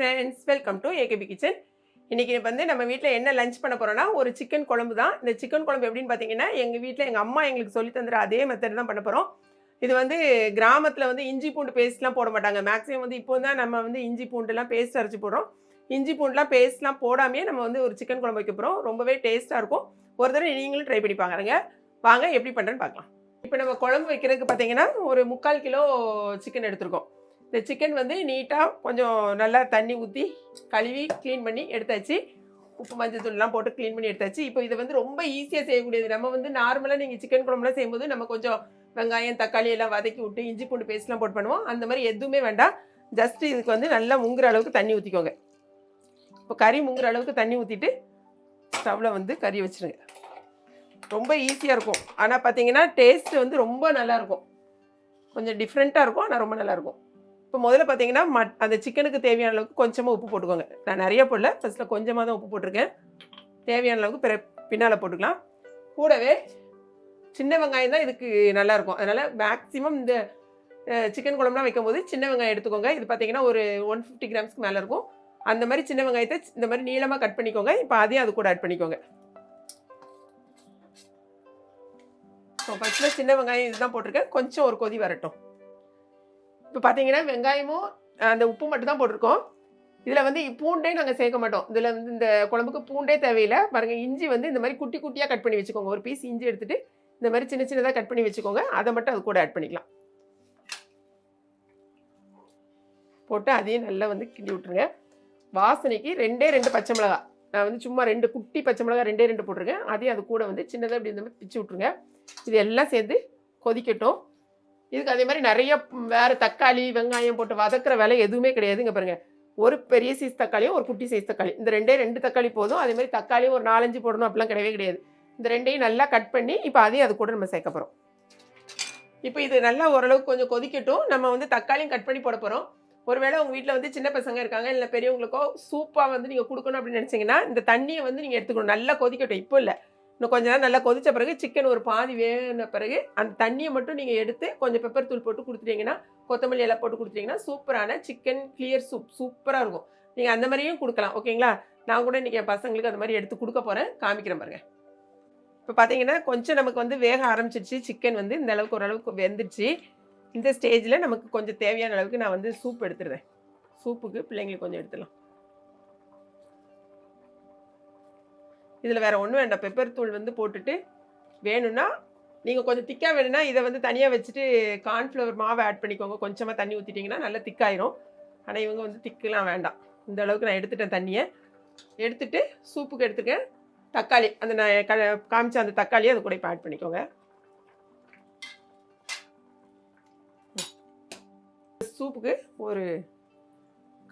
Friends welcome to AKP kitchen இன்றைக்கி வந்து நம்ம வீட்டில் என்ன லஞ்ச் பண்ண போகிறோன்னா ஒரு சிக்கன் குழம்பு தான். இந்த சிக்கன் குழம்பு எப்படின்னு பார்த்தீங்கன்னா எங்கள் வீட்டில் எங்கள் அம்மா எங்களுக்கு சொல்லி தந்துற அதே மெத்தட் தான் பண்ண போகிறோம் இது வந்து கிராமத்தில் வந்து இஞ்சி பூண்டு பேஸ்ட்லாம் போட மாட்டாங்க. மேக்ஸிமம் வந்து இப்போ தான் நம்ம வந்து இஞ்சி பூண்டுலாம் பேஸ்ட் அரைச்சி போடுறோம். இஞ்சி பூண்டுலாம் பேஸ்ட்லாம் போடாமையே நம்ம வந்து ஒரு சிக்கன் குழம்பு வைக்க போகிறோம் ரொம்பவே டேஸ்ட்டாக இருக்கும். ஒரு தடவை நீங்களும் ட்ரை பண்ணி பாருங்க. வாங்க எப்படி பண்ணுறேன்னு பார்க்கலாம். இப்போ நம்ம குழம்பு வைக்கிறதுக்கு பார்த்தீங்கன்னா ஒரு முக்கால் கிலோ சிக்கன் எடுத்திருக்கோம். இந்த சிக்கன் வந்து நீட்டாக கொஞ்சம் நல்லா தண்ணி ஊற்றி கழுவி க்ளீன் பண்ணி எடுத்தாச்சு. உப்பு மஞ்சள் தூள்லாம் போட்டு க்ளீன் பண்ணி எடுத்தாச்சு. இப்போ இது வந்து ரொம்ப ஈஸியாக செய்யக்கூடியது. நம்ம வந்து நார்மலாக நீங்கள் சிக்கன் குழம்புலாம் செய்யும்போது நம்ம கொஞ்சம் வெங்காயம் தக்காளி எல்லாம் வதக்கி விட்டு இஞ்சி பூண்டு பேஸ்ட்லாம் போட்டு பண்ணுவோம். அந்த மாதிரி எதுவுமே வேண்டாம். ஜஸ்ட் இதுக்கு வந்து நல்லா முங்குற அளவுக்கு தண்ணி ஊற்றிக்கோங்க இப்போ கறி முங்குற அளவுக்கு தண்ணி ஊற்றிட்டு ஸ்டவ்வில் வந்து கறி வச்சுருங்க. ரொம்ப ஈஸியாக இருக்கும். ஆனால் பார்த்தீங்கன்னா டேஸ்ட் வந்து ரொம்ப நல்லாயிருக்கும் கொஞ்சம் டிஃப்ரெண்ட்டாக இருக்கும். ஆனால் ரொம்ப நல்லாயிருக்கும் இப்போ முதல்ல பார்த்தீங்கன்னா மட் அந்த சிக்கனுக்கு தேவையான அளவுக்கு கொஞ்சமாக உப்பு போட்டுக்கோங்க. நான் நிறைய போடல. ஃபஸ்ட்டில் கொஞ்சமாக தான் உப்பு போட்டிருக்கேன். தேவையான அளவுக்கு பிற பின்னால் போட்டுக்கலாம். கூடவே சின்ன வெங்காயம் தான் இதுக்கு நல்லாயிருக்கும் அதனால் மேக்ஸிமம் இந்த சிக்கன் குழம்புலாம் வைக்கும்போது சின்ன வெங்காயம் எடுத்துக்கோங்க. இது பார்த்தீங்கன்னா ஒரு ஒன் ஃபிஃப்டி கிராம்ஸ்க்கு மேலே இருக்கும். அந்த மாதிரி சின்ன வெங்காயத்தை இந்த மாதிரி நீளமாக கட் பண்ணிக்கோங்க. இப்போ அதையும் அது கூட ஆட் பண்ணிக்கோங்க. ஸோ ஃபஸ்ட்டில் சின்ன வெங்காயம் இதுதான் போட்டிருக்கேன். கொஞ்சம் ஒரு கொதி வரட்டும். இப்போ பார்த்தீங்கன்னா வெங்காயமும் அந்த உப்பு மட்டும் தான் போட்டிருக்கோம். இதில் வந்து பூண்டே நாங்கள் சேர்க்க மாட்டோம். இதில் வந்து இந்த குழம்புக்கு பூண்டே தேவையில்லை. பாருங்கள் இஞ்சி வந்து இந்த மாதிரி குட்டி குட்டியாக கட் பண்ணி வச்சுக்கோங்க. ஒரு பீஸ் இஞ்சி எடுத்துகிட்டு இந்த மாதிரி சின்ன சின்னதாக கட் பண்ணி வச்சுக்கோங்க. அதை மட்டும் அது கூட ஆட் பண்ணிக்கலாம். போட்டு அதையும் நல்லா வந்து கிண்டி விட்ருங்க வாசனைக்கு ரெண்டே ரெண்டு பச்சை மிளகா. நான் வந்து சும்மா ரெண்டு குட்டி பச்சை மிளகா ரெண்டே ரெண்டு போட்டிருக்கேன். அதையும் அது கூட வந்து சின்னதாக இப்படி இந்த மாதிரி பிச்சு விட்ருங்க இது எல்லாம் சேர்ந்து கொதிக்கட்டும். இதுக்கு அதே மாதிரி நிறைய வேறு தக்காளி வெங்காயம் போட்டு வதக்குற வேலை எதுவுமே கிடையாதுங்க பாருங்கள் ஒரு பெரிய சைஸ் தக்காளியும் ஒரு குட்டி சைஸ் தக்காளி. இந்த ரெண்டே ரெண்டு தக்காளி போதும். அதே மாதிரி தக்காளியும் ஒரு நாலஞ்சு போடணும். அப்படிலாம் கிடையவே கிடையாது. இந்த ரெண்டையும் நல்லா கட் பண்ணி இப்போ அதையும் அது கூட நம்ம சேர்க்க போகிறோம் இப்போ இது நல்லா ஓரளவுக்கு கொஞ்சம் கொதிக்கட்டும். நம்ம வந்து தக்காளியும் கட் பண்ணி போட போகிறோம் ஒருவேளை உங்கள் வீட்டில் வந்து சின்ன பசங்க இருக்காங்க இல்லை பெரியவங்களுக்கோ சூப்பாக வந்து நீங்கள் கொடுக்கணும் அப்படின்னு நினச்சிங்கன்னா இந்த தண்ணியை வந்து நீங்கள் எடுத்துக்கணும். நல்லா கொதிக்கட்டும். இப்போ இல்லை. இன்னும் கொஞ்ச நேரம் நல்லா கொதித்த பிறகு சிக்கன் ஒரு பாதி வேன பிறகு அந்த தண்ணியை மட்டும் நீங்கள் எடுத்து கொஞ்சம் பெப்பர் தூள் போட்டு கொடுத்துட்டீங்கன்னா கொத்தமல்லி எல்லாம் போட்டு கொடுத்துட்டீங்கன்னா சூப்பரான சிக்கன் கிளியர் சூப் சூப்பராக இருக்கும். நீங்கள் அந்த மாதிரியும் கொடுக்கலாம். ஓகேங்களா நான் கூட இன்றைக்கி என் பசங்களுக்கு அந்த மாதிரி எடுத்து கொடுக்க போகிறேன் காமிக்கிறேன் பாருங்கள் இப்போ பார்த்தீங்கன்னா கொஞ்சம் நமக்கு வந்து வேக ஆரம்பிச்சிருச்சு. சிக்கன் வந்து இந்த அளவுக்கு ஓரளவுக்கு வெந்துருச்சு. இந்த ஸ்டேஜில் நமக்கு கொஞ்சம் தேவையான அளவுக்கு நான் வந்து சூப் எடுத்துடுறேன் சூப்புக்கு பிள்ளைங்களுக்கு கொஞ்சம் எடுத்துடலாம். இதில் வேறு ஒன்றும் வேண்டாம். பெப்பர் தூள் வந்து போட்டுட்டு வேணும்னா நீங்கள் கொஞ்சம் திக்காக வேணும்னா இதை வந்து தனியாக வச்சுட்டு கார்ன்ஃப்ளவர் மாவை ஆட் பண்ணிக்கோங்க. கொஞ்சமாக தண்ணி ஊற்றிட்டிங்கன்னா நல்லா திக்காயிரும் ஆனால் இவங்க வந்து திக்கெலாம் வேண்டாம். இந்த அளவுக்கு நான் எடுத்துட்டேன் தண்ணியை. எடுத்துட்டு சூப்புக்கு எடுத்துக்கேன் தக்காளி அந்த நான் க காமிச்ச அந்த தக்காளியை அது கூட இப்போ ஆட் பண்ணிக்கோங்க. சூப்புக்கு ஒரு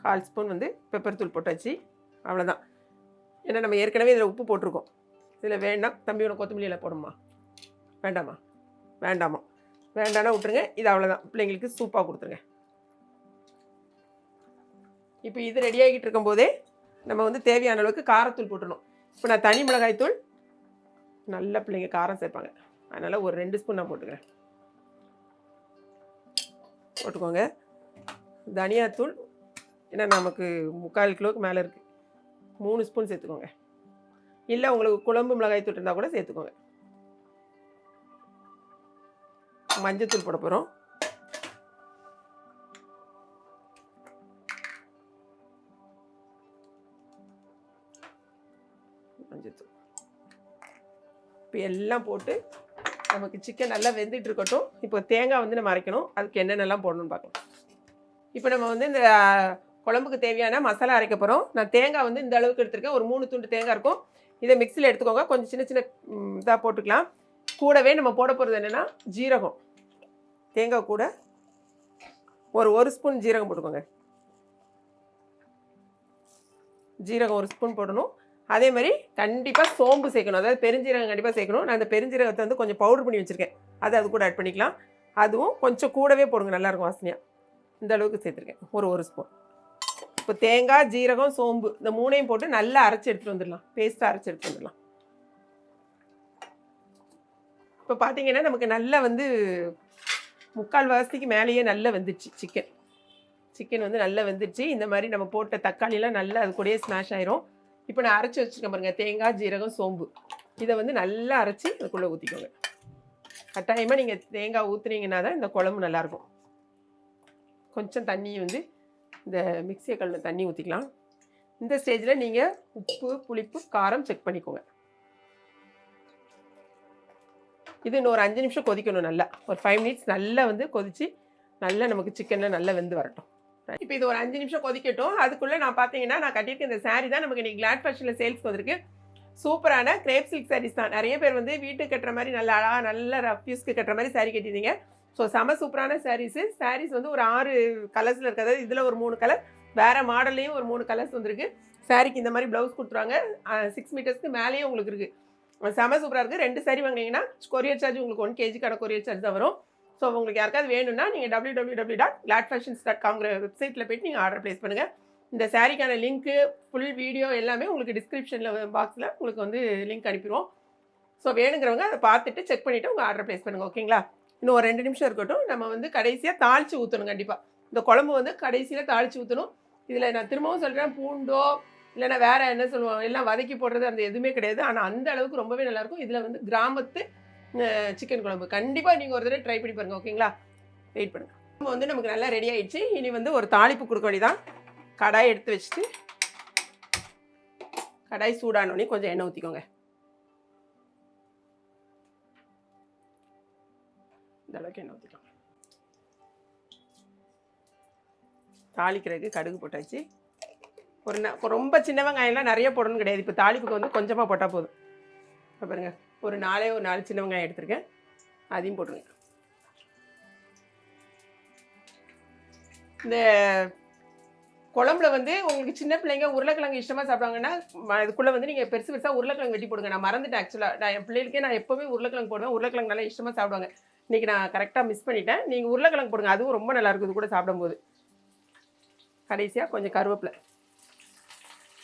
கால் ஸ்பூன் வந்து பெப்பர் தூள் போட்டாச்சு. அவ்வளோதான் ஏன்னா நம்ம ஏற்கனவே இதில் உப்பு போட்டிருக்கோம். இதில் வேண்டாம் தம்பி உனக்கு கொத்தமல்லியில் போடுமா வேண்டாமா வேண்டாமா வேண்டாம்னா விட்டுருங்க. இது அவ்வளோதான் பிள்ளைங்களுக்கு சூப்பாக கொடுத்துருங்க. இப்போ இது ரெடி ஆகிட்டு இருக்கும்போதே நம்ம வந்து தேவையான அளவுக்கு காரத்தூள் போட்டுடணும். இப்போ நான் தனி மிளகாய் தூள் நல்ல பிள்ளைங்க காரம் சேர்ப்பாங்க. அதனால் ஒரு ரெண்டு ஸ்பூன் நான் போட்டுக்கிறேன். போட்டுக்கோங்க. தனியாத்தூள் ஏன்னா நமக்கு முக்கால் கிலோவுக்கு மேலே இருக்குது மூணு ஸ்பூன் சேர்த்துக்கோங்க. இல்லை உங்களுக்கு குழம்பு மிளகாய் தூள் இருந்தால் கூட சேர்த்துக்கோங்க. மஞ்சத்தூள் போட போகிறோம் மஞ்சத்தூள் இப்போ எல்லாம் போட்டு நமக்கு சிக்கன் நல்லா வெந்துட்டு இருக்கட்டும். இப்போ தேங்காய் வந்து நம்ம அரைக்கணும். அதுக்கு என்னென்னலாம் போடணும்னு பார்க்கலாம். இப்போ நம்ம வந்து இந்த குழம்புக்கு தேவையான மசாலா அரைக்க போகிறோம் நான் தேங்காய் வந்து இந்த அளவுக்கு எடுத்துருக்கேன். ஒரு மூணு துண்டு தேங்காய் இருக்கும். இதை மிக்சியில் எடுத்துக்கோங்க. கொஞ்சம் சின்ன சின்ன இதாக போட்டுக்கலாம். கூடவே நம்ம போட போகிறது என்னென்னா ஜீரகம். தேங்காய் கூட ஒரு ஒரு ஸ்பூன் ஜீரகம் போட்டுக்கோங்க. ஜீரகம் ஒரு ஸ்பூன் போடணும். அதே மாதிரி கண்டிப்பாக சோம்பு சேர்க்கணும். அதாவது பெருஞ்சீரகம் கண்டிப்பாக சேர்க்கணும். நான் அந்த பெருஞ்சீரகத்தை வந்து கொஞ்சம் பவுடர் பண்ணி வச்சுருக்கேன். அதை அது கூட ஆட் பண்ணிக்கலாம். அதுவும் கொஞ்சம் கூடவே போடுங்க. நல்லாயிருக்கும் வாசனையாக இந்த அளவுக்கு சேர்த்துருக்கேன். ஒரு ஒரு ஸ்பூன். இப்போ தேங்காய் ஜீரகம் சோம்பு இந்த மூணையும் போட்டு நல்லா அரைச்சி எடுத்துகிட்டு வந்துடலாம். பேஸ்ட்டாக அரைச்சி எடுத்துகிட்டு வந்துடலாம். இப்போ பார்த்தீங்கன்னா நமக்கு நல்லா வந்து முக்கால் வாசத்துக்கு மேலேயே நல்லா வந்துடுச்சு சிக்கன் சிக்கன் வந்து நல்லா வெந்துருச்சு. இந்த மாதிரி நம்ம போட்ட தக்காளிலாம் நல்லா அது கூடயே ஸ்மாஷ் ஆயிரும். இப்போ நான் அரைச்சி வச்சுருக்கேன் பாருங்க தேங்காய் ஜீரகம் சோம்பு. இதை வந்து நல்லா அரைச்சி அதுக்குள்ளே ஊற்றிக்கோங்க கட்டாயமாக நீங்கள் தேங்காய் ஊற்றுனீங்கன்னா தான் இந்த குழம்பு நல்லாயிருக்கும் கொஞ்சம் தண்ணி வந்து இந்த மிக்சியை கல்லில் தண்ணி ஊற்றிக்கலாம் இந்த ஸ்டேஜில் நீங்கள் உப்பு புளிப்பு காரம் செக் பண்ணிக்கோங்க. இது இன்னும் ஒரு அஞ்சு நிமிஷம் கொதிக்கணும் நல்லா. ஒரு ஃபைவ் மினிட்ஸ் நல்லா வந்து கொதித்து நல்லா நமக்கு சிக்கனில் நல்லா வெந்து வரட்டும். இப்போ இது ஒரு அஞ்சு நிமிஷம் கொதிக்கட்டும். அதுக்குள்ளே நான் பார்த்தீங்கன்னா நான் கட்டியிருக்க இந்த சாரீ தான் நமக்கு இன்னைக்கு கிளாட் ஃபேஷனில் சேல்ஸ் வந்திருக்கு. சூப்பரான கிரேப் சில்க் சாரீஸ் தான். நிறைய பேர் வந்து வீட்டுக்கு கட்டுற மாதிரி நல்லா அழகா நல்ல ரஃப்யூஸ்க்கு கட்டுற மாதிரி சாரீ கட்டியிருந்தீங்க. ஸோ செம சூப்பரான சாரீஸு சாரீஸ் வந்து ஒரு ஆறு கலர்ஸில் இருக்கிறது இதில் ஒரு மூணு கலர் வேறு மாடல்லையும் ஒரு மூணு கலர்ஸ் வந்திருக்கு. சாரிக்கு இந்த மாதிரி ப்ளவுஸ் கொடுத்துருவாங்க. சிக்ஸ் மீட்டர்ஸ்க்கு மேலேயும் உங்களுக்கு இருக்குது செம சூப்பராக இருக்குது ரெண்டு சாரி வாங்கினீங்கன்னா கொரியர் சார்ஜ் உங்களுக்கு ஒன் கேஜிக்கான கொரியர் சார்ஜ் தான் வரும். ஸோ உங்களுக்கு யாருக்காவது வேணும்னா நீங்கள் W W W dot glad fashions dot காங்கிற வெப்சைட்டில் போய்ட்டு நீங்கள் ஆர்டர் ப்ளேஸ் பண்ணுங்கள் இந்த சாரிக்கான லிங்க்கு ஃபுல் வீடியோ எல்லாமே உங்களுக்கு டிஸ்கிரிப்ஷனில் பாக்ஸில் உங்களுக்கு வந்து லிங்க் அனுப்பிடுவோம். ஸோ வேணுங்கிறவங்க அதை பார்த்துட்டு செக் பண்ணிவிட்டு உங்கள் ஆர்டர் ப்ளேஸ் பண்ணுங்கள் ஓகேங்களா இன்னும் ஒரு ரெண்டு நிமிஷம் இருக்கட்டும். நம்ம வந்து கடைசியாக தாளித்து ஊற்றணும் கண்டிப்பாக இந்த குழம்பு வந்து கடைசியில் தாளித்து ஊற்றணும் இதில் நான் திரும்பவும் சொல்கிறேன் பூண்டோ இல்லைன்னா வேறு என்ன சொல்லுவோம் எல்லாம் வதக்கி போடுறது அந்த எதுவுமே கிடையாது. ஆனால் அந்த அளவுக்கு ரொம்பவே நல்லாயிருக்கும் இதில் வந்து கிராமத்து சிக்கன் குழம்பு. கண்டிப்பாக நீங்கள் ஒரு தடவை ட்ரை பண்ணி பாருங்கள் ஓகேங்களா வெயிட் பண்ணுங்கள் குழம்பு வந்து நமக்கு நல்லா ரெடி ஆயிடுச்சு. இனி வந்து ஒரு தாளிப்பு கொடுக்க வேண்டியதான் கடாய் எடுத்து வச்சுட்டு கடாய் சூடானோடனே கொஞ்சம் எண்ணெய் ஊற்றிக்கோங்க இந்த அளவுக்கு எண்ணெய் ஊற்றிக்கலாம் தாளிக்கிறதுக்கு கடுகு போட்டாச்சு. ஒரு ந- ரொம்ப சின்ன வெங்காயம்லாம் நிறைய போடணும் கிடையாது. இப்போ தாளிப்புக்கு வந்து கொஞ்சமாக போட்டால் போதும். இப்போ பாருங்க ஒரு நாலே ஒரு நாலு சின்ன வெங்காயம் எடுத்திருக்கேன். அதையும் போட்டுருங்க. இந்த குழம்புல வந்து உங்களுக்கு சின்ன பிள்ளைங்க உருளைக்கிழங்கு இஷ்டமாக சாப்பிடுவாங்கன்னா இதுக்குள்ளே வந்து நீங்கள் பெருசு பெருசாக உருளைக்கிழங்கு வெட்டி போடுங்க. நான் மறந்துட்டேன் ஆக்சுவலாக நான் என் பிள்ளைகளுக்கே நான் எப்போவுமே உருளைக்கிழங்கு போடுவேன். உருளைக்கிழங்கு நல்லா இஷ்டமாக சாப்பிடுவாங்க. இன்றைக்கி நான் கரெக்டாக மிஸ் பண்ணிட்டேன். நீங்கள் உருளைக்கிழங்கு போடுங்க. அதுவும் ரொம்ப நல்லாயிருக்கும் இது கூட சாப்பிடும்போது. கடைசியாக கொஞ்சம் கருவேப்பிலை.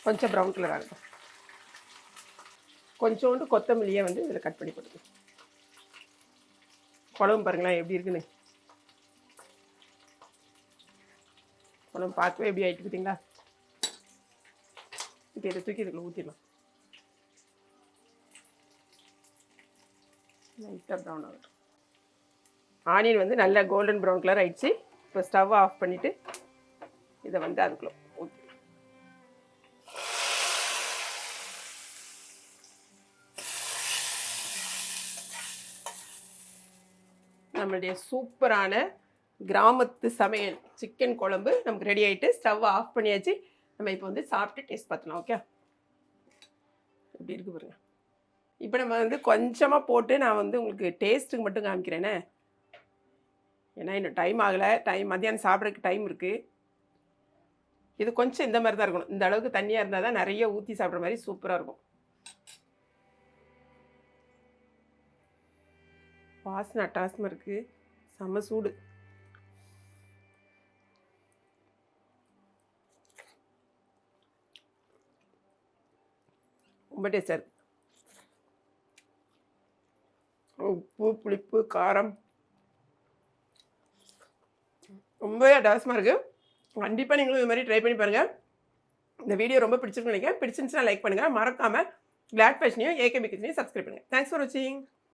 கொஞ்சம் ப்ரௌன் கலர் ஆகட்டும் கொஞ்சோண்டு கொத்தமல்லியை வந்து இதில் கட் பண்ணி போட்டுக்கணும் குழம்பு பாருங்களேன் எப்படி இருக்குன்னு. குழம்பு பார்க்கவே எப்படி ஆகிட்டு பார்த்தீங்களா? இப்போ இதை தூக்கி இதுக்குள்ள ஊற்றிடலாம் லைட்டாக ப்ரௌன் ஆகட்டும். ஆனியன் வந்து நல்ல கோல்டன் ப்ரௌன் கலர் ஆயிடுச்சு. இப்போ ஸ்டவ் ஆஃப் பண்ணிவிட்டு இதை வந்து அதுக்குள்ளே ஓகே நம்மளுடைய சூப்பரான கிராமத்து சமையல் சிக்கன் குழம்பு நமக்கு ரெடி ஆகிட்டு ஸ்டவ் ஆஃப் பண்ணியாச்சு. நம்ம இப்போ வந்து சாப்பிட்டு டேஸ்ட் பார்த்துலாம் ஓகே எப்படி இருக்கு பாருங்க. இப்போ நம்ம வந்து கொஞ்சமாக போட்டு நான் வந்து உங்களுக்கு டேஸ்ட்டுக்கு மட்டும் காமிக்கிறேனே. ஏன்னா இன்னும் டைம் ஆகலை. டைம் மத்தியானம் சாப்பிட்றதுக்கு டைம் இருக்குது இது கொஞ்சம் இந்த மாதிரி தான் இருக்கணும். இந்த அளவுக்கு தண்ணியாக இருந்தால் தான் நிறைய ஊற்றி சாப்பிட்ற மாதிரி சூப்பராக இருக்கும். வாசனை அட்டாசமாக இருக்குது செம்ம சூடு. ரொம்ப டேஸ்டாக இருக்கு. உப்பு புளிப்பு காரம். ரொம்பவே அட்டகாசமாக இருக்குது கண்டிப்பாக நீங்களும் இது மாதிரி ட்ரை பண்ணி பாருங்கள் இந்த வீடியோ ரொம்ப பிடிச்சிருக்குன்னு நினைக்கிறேன். பிடிச்சிருந்துச்சுன்னா லைக் பண்ணுங்கள் மறக்காமல் கிளாட் ஃபேஷனையும் ஏகேபி கிச்சனையும் சப்ஸ்கிரைப் பண்ணுங்கள் தேங்க்ஸ் ஃபார் வாட்சிங்